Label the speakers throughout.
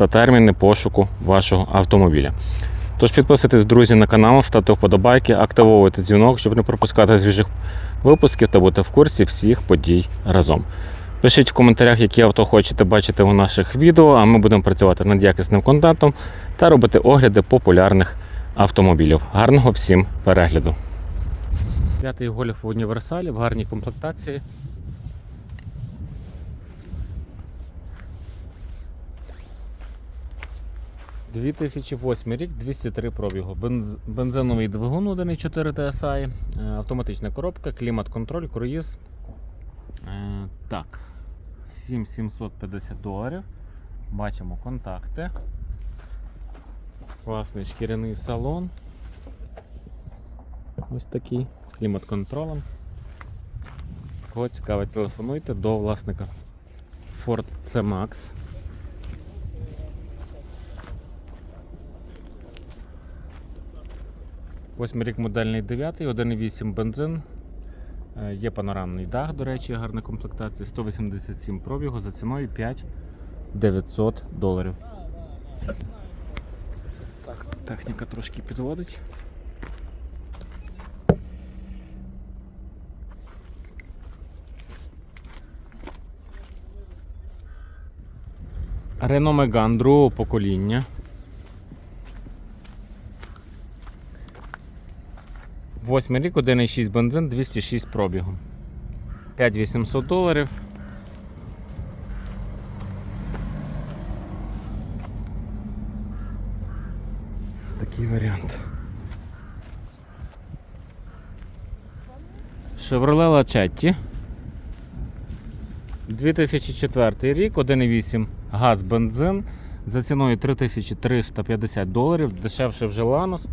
Speaker 1: та терміни пошуку вашого автомобіля. Тож підписуйтесь, друзі, на канал, ставте вподобайки, активовуйте дзвінок, щоб не пропускати свіжих випусків та бути в курсі всіх подій разом. Пишіть в коментарях, які авто хочете бачити у наших відео, а ми будемо працювати над якісним контентом та робити огляди популярних автомобілів. Гарного всім перегляду! П'ятий гольф в універсалі в гарній комплектації. – 2008 рік, 203 пробігу. Бен- Бензиновий двигун 1.4 TSI, е, автоматична коробка, клімат-контроль, круїз. Е, Так, 7750 доларів. Бачимо контакти. Класний шкіряний салон. Ось такий з клімат-контролем. Кого цікавить, телефонуйте до власника Ford C-Max. Восьмий рік модельний 9, 1,8 бензин. Е, Є панорамний дах, до речі, гарна комплектація. 187 пробігу за ціною 5 900 доларів. Так, техніка трошки підводить. Renault Megane другого покоління. Восьмий рік, 1,6 бензин, 206 пробігу. 5800 доларів. Такий варіант. Chevrolet Lachetti. 2004 рік, 1,8 газ бензин за ціною 3350 доларів, дешевше вже Lanos.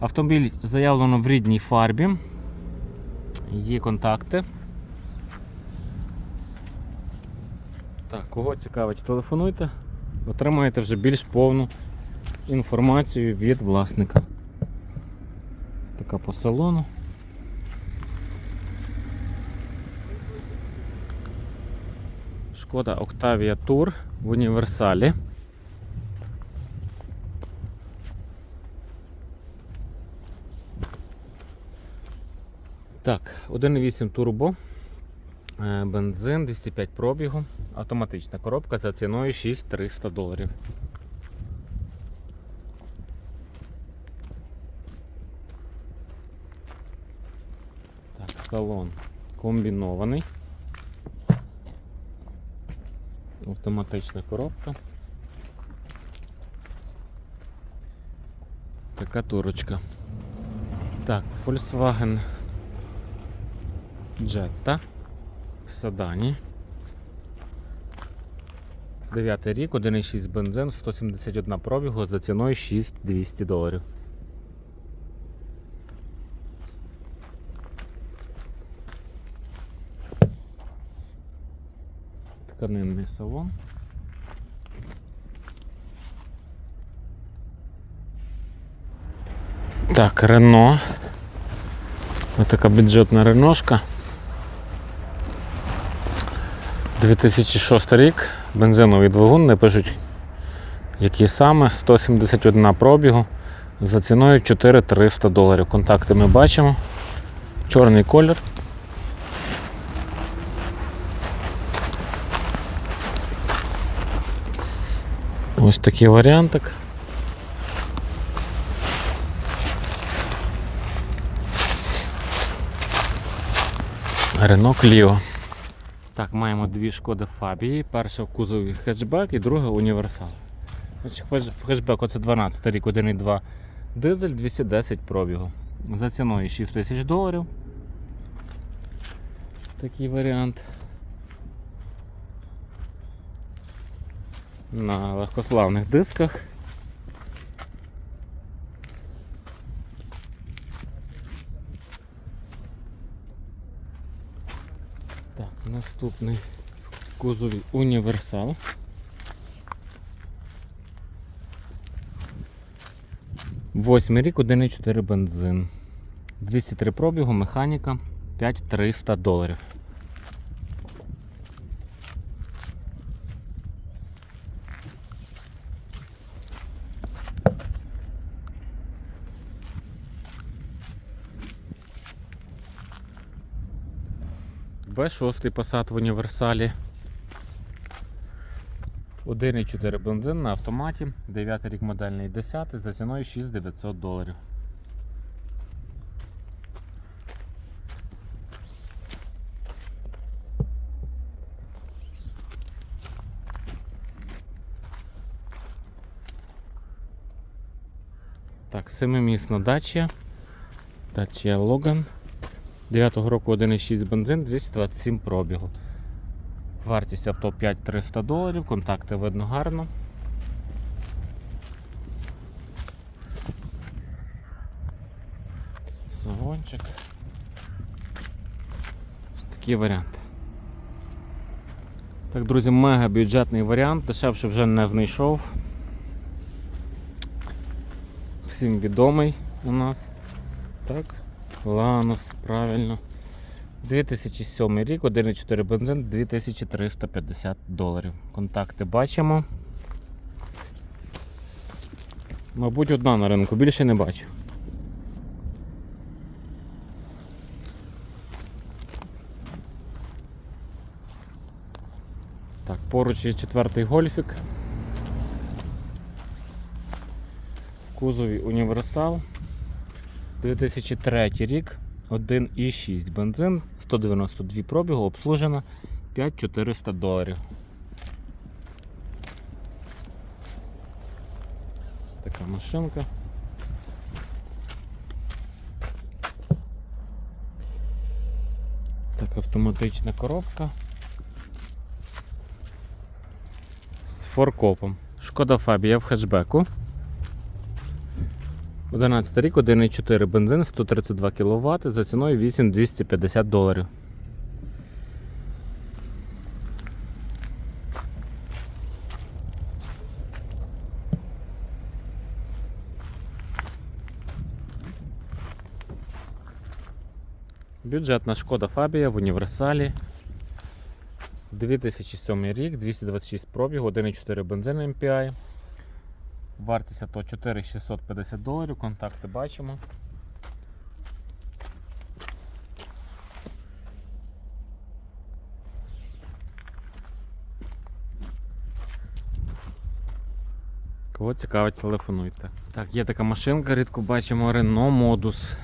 Speaker 1: Автомобіль заявлено в рідній фарбі. Є контакти. Так, кого цікавить, телефонуйте, отримаєте вже більш повну інформацію від власника. Ось така по салону. Шкода Octavia Tour в універсалі. Так, 1.8 турбо, е, бензин, 205 пробігу, автоматична коробка за ціною 6300 доларів. Так, салон комбінований. Автоматична коробка. Така турочка. Так, Volkswagen Jetta в Садані. 9 рік, 1,6 бензин, 171 пробігу за ціною 6200 доларів. Тканинний салон. Так, Рено. Ось така бюджетна реношка. 2006 рік, бензиновий двигун, не пишуть які саме, 171 пробігу за ціною 4300 доларів. Контакти ми бачимо. Чорний колір. Ось такий варіантик. Рено Кліо. Так, маємо дві шкоди Фабії. Перша в кузові хетчбек і друга універсал. Значить, хедж- В хетчбеку це 12 рік, 1,2 дизель 210 пробігу. За ціною 6 тисяч доларів. Такий варіант. На легкославних дисках. Так, наступний кузові універсал. Восьмий рік, 1,4 бензин. 203 пробігу, механіка, 5300 доларів. Б6 посад в універсалі. 1,4 бензин на автоматі, 9 рік модельний 10 за ціною 6900 доларів. Так, семимісна дача. Дача Логан. 9 року 1,6 бензин, 227 пробігу. Вартість авто 5300 доларів, контакти видно гарно. Салончик. Такий варіант. Так, друзі, мега бюджетний варіант, дешевше вже не знайшов. Всім відомий у нас. Так, Ланос, правильно. 2007 рік, 1,4 бензин, 2350 доларів. Контакти бачимо. Мабуть, одна на ринку, більше не бачу. Так, поруч є четвертий гольфік. Кузові універсал. 2003 рік, 1,6 бензин, 192 пробігу, обслужена 5400 доларів. Така машинка. Так, автоматична коробка. З форкопом. Шкода Фабія в хетчбеку. 11 рік, 1,4 бензин, 132 кВт за ціною 8250 доларів. Бюджетна шкода Фабія в універсалі. 2007 рік, 226 пробігу, 1,4 бензин MPI. Вартість авто 4650 доларів, контакти бачимо. Кого цікавить, телефонуйте. Так, є така машинка, рідко бачимо Renault Modus.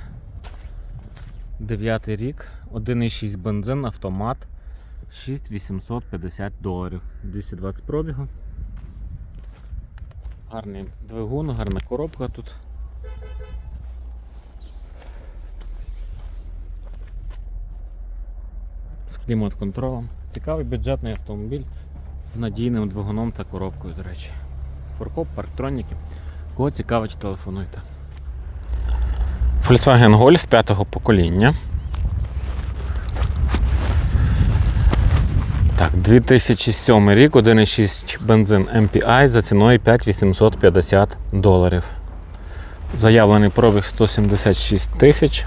Speaker 1: 9 рік, 1,6 бензин, автомат, 6850 доларів. 220 пробігу. Гарний двигун, гарна коробка тут. З клімат-контролем. Цікавий бюджетний автомобіль з надійним двигуном та коробкою, до речі. Форкоп, парктроніки. Кого цікавить, телефонуйте. Volkswagen Golf 5 покоління. Так, 2007 рік, 1,6 бензин MPI за ціною 5850 доларів. Заявлений пробіг 176 тисяч.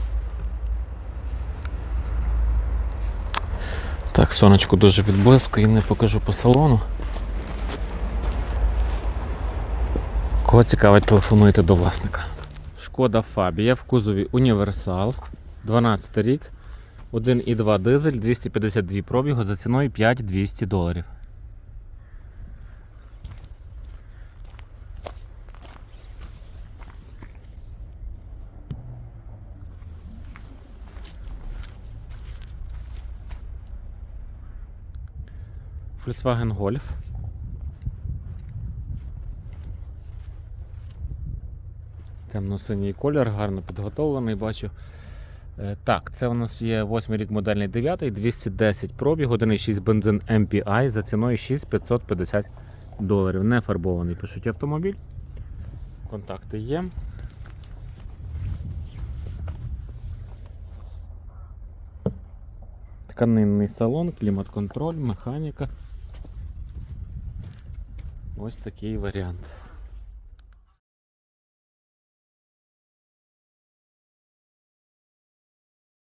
Speaker 1: Так, сонечко дуже відблискує, не покажу по салону. Кого цікавить, телефонуйте до власника. Шкода Фабія в кузові Універсал. 12 рік. 1,2 дизель, 252 пробігу за ціною 5200 доларів. Volkswagen Golf. Темно-синій колір, гарно підготовлений, бачу. Е, Так, це у нас є 8 рік модельний 9, 210 пробіг, 1,6 бензин MPI за ціною 6550 доларів. Не фарбований, пишуть автомобіль. Контакти є. Тканинний салон, клімат-контроль, механіка. Ось такий варіант.